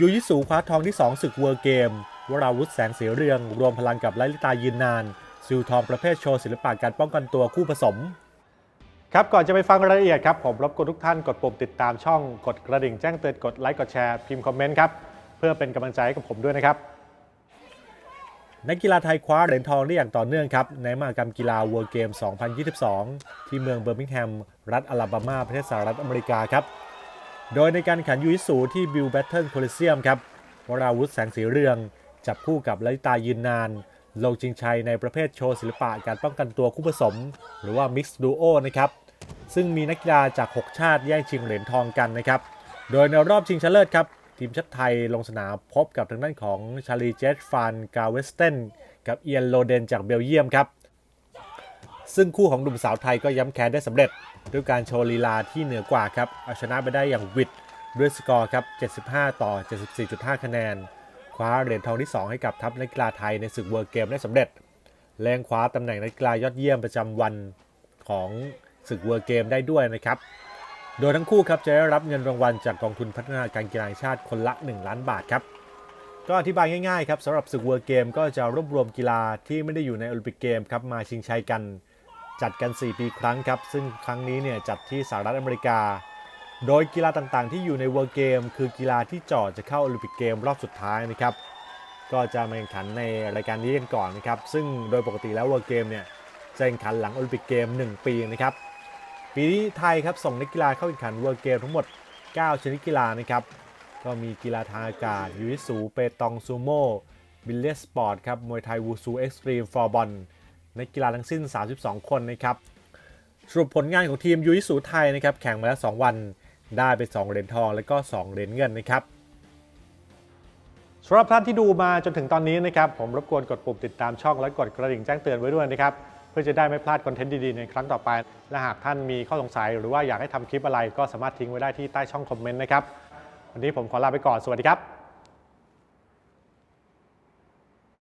ยูยิสูคว้าทองที่ 2 ศึกเวิร์เกม วราวุธแสงสีเรือง รวมพลังกับไลลิตายืนนาน ซิลทองประเภทโชว์ศิลปะการป้องกันตัวคู่ผสม ครับ ก่อนจะไปฟังรายละเอียดครับ ผมรบกวนทุกท่านกดปุ่มติดตามช่องกดกระดิ่งแจ้งเตือนกดไลค์กดแชร์พิมพ์คอมเมนต์ครับ เพื่อเป็นกำลังใจให้กับผมด้วยนะครับนักกีฬาไทยคว้าเหรียญทองได้อย่างต่อเนื่องครับ ในมหกรรมกีฬา World Game 2022 ที่เมืองเบอร์มิงแฮม รัฐอลาบามาประเทศสหรัฐอเมริกาครับ โดยในการแข่งยูยิสูที่บิลแบทเทิลโคลิเซียมครับวราวุธแสงสีเรือง จับคู่กับลลิตายืนนาน ลงชิงชัยในประเภทโชว์ศิลปะการป้องกันตัวคู่ผสม หรือว่า Mixed Duo นะครับ ซึ่งมีนักกีฬาจาก 6 ชาติแย่งชิงเหรียญทองกันนะครับ โดยในรอบชิงชนะเลิศครับ ทีมชาติไทยลงสนามพบกับทางด้านของชาลีเจสฟานกาเวสเทนกับเอียนโลเดนจากเบลเยียมครับ ซึ่งคู่ของหนุ่มสาวไทยก็ย้ำแค้นได้สำเร็จ ด้วยการโชว์ลีลาที่เหนือกว่าครับเอาชนะไปได้อย่างหวิดด้วยสกอร์ครับ 75 ต่อ 74.5 คะแนน คว้าเหรียญทองที่ 2 ให้กับทัพนักกีฬาไทยในศึกเวิร์เกมได้สำเร็จ แรงคว้าตำแหน่งนักกีฬายอดเยี่ยมประจำวันของศึกเวิร์เกมได้ด้วยนะครับ โดยทั้งคู่ครับจะได้รับเงินรางวัลจากกองทุนพัฒนาการกีฬาชาติคนละ 1 ล้านบาทครับก็อธิบายง่ายๆครับสำหรับศึกเวิร์เกมก็จะรวบรวมกีฬาที่ไม่ได้อยู่ในโอลิมปิกเกมครับมาชิงชัยกัน จัดกัน 4 ปีครั้งครับ ซึ่งครั้งนี้เนี่ยจัดที่สหรัฐอเมริกา โดยกีฬาต่างๆ ที่อยู่ในเวิร์เกมคือกีฬาที่จ่อจะเข้าโอลิมปิกเกมรอบสุดท้ายนะครับ ก็จะมาแข่งขันในรายการนี้กันก่อนนะครับ ซึ่งโดยปกติแล้วเวิร์เกมเนี่ยจะแข่งขันหลังโอลิมปิกเกม 1 ปีนะครับ ปีนี้ไทยครับส่งนักกีฬาเข้าแข่งขันเวิร์เกมทั้งหมด 9 ชนิดกีฬานะครับ ก็มีกีฬาทางอากาศยูยิสูเปตองซูโม่บิลเลียสปอร์ตครับมวยไทยวูซูเอ็กซ์ตรีมฟอร์บอล นักกีฬาทั้งสิ้น 32 คนนะครับสรุปผลงานของทีมยูยิสูไทยนะครับแข่งมาแล้ว 2 วันได้ไป 2เหรียญทองแล้วก็ 2เหรียญเงินนะครับสำหรับท่านที่ดูมาจนถึงตอนนี้นะครับผมรบกวนกดปุ่มติดตามช่องและกดกระดิ่งแจ้งเตือนไว้ด้วยนะครับเพื่อจะได้ไม่พลาดคอนเทนต์ดีๆในครั้งต่อไป และหากท่านมีข้อสงสัยหรือว่าอยากให้ทำคลิปอะไรก็สามารถทิ้งไว้ได้ที่ใต้ช่องคอมเมนต์นะครับวันนี้ผมขอลาไปก่อนสวัสดีครับ